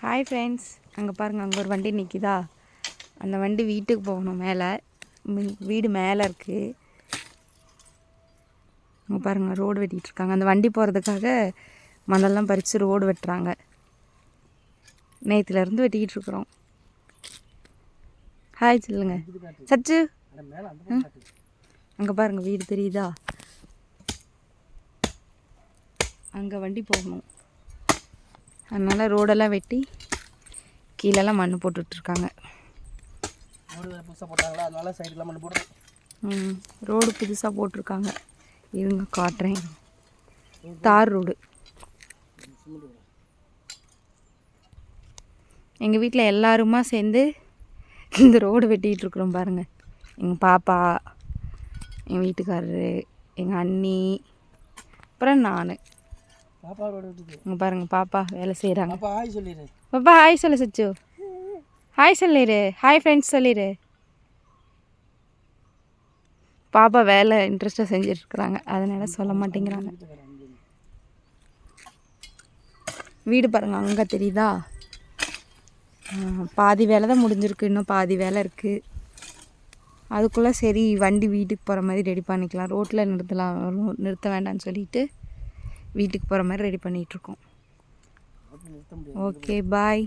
Hi friends அங்கே பாருங்கள் அங்கே ஒரு வண்டி நிற்கிதா அந்த வண்டி வீட்டுக்கு போகணும் மேலே. வீடு மேலே இருக்குது அங்கே பாருங்கள் ரோடு வெட்டிகிட்ருக்காங்க அந்த வண்டி போகிறதுக்காக மணல்லாம் பறித்து ரோடு வெட்டுறாங்க. நேற்றுலேருந்து வெட்டிக்கிட்டு இருக்கிறோம். ஹாய் சொல்லுங்க. சச்சு. அங்கே பாருங்கள் வீடு தெரியுதா? அங்கே வண்டி போகணும். அதனால் ரோடெல்லாம் வெட்டி கீழெல்லாம் மண் போட்டுட்ருக்காங்க. ரோடு புதுசாக போட்டிருக்காங்க. இருங்க காட்டுறேன். தார் ரோடு. எங்கள் வீட்டில் எல்லாருமா சேர்ந்து இந்த ரோடு வெட்டிகிட்டு இருக்கிறோம் பாருங்கள் எங்கள் பாப்பா எங்கள் வீட்டுக்காரரு எங்கள் அண்ணி அப்புறம் நான். பாப்பா பாருங்கள் பாப்பா வேலை செய்கிறாங்க பாப்பா ஆய் சொல்லிடு. பாப்பா ஹாய் சொல்லு சச்சு. ஹாய் சொல்லிடு. ஹாய் ஃப்ரெண்ட்ஸ் சொல்லிடு. பாப்பா வேலை இன்ட்ரெஸ்ட்டாக செஞ்சிட்ருக்குறாங்க அதனால சொல்ல மாட்டேங்கிறாங்க. வீடு பாருங்க அங்கே தெரியுதா? பாதி வேலை தான் முடிஞ்சிருக்கு. இன்னும் பாதி வேலை இருக்குது அதுக்குள்ளே சரி வண்டி வீட்டுக்கு போகிற மாதிரி ரெடி பண்ணிக்கலாம். ரோட்டில் நிறுத்தலாம் நிறுத்த வேண்டாம்னு சொல்லிட்டு வீட்டுக்கு போகிற மாதிரி ரெடி பண்ணிகிட்ருக்கோம் ஓகே பாய்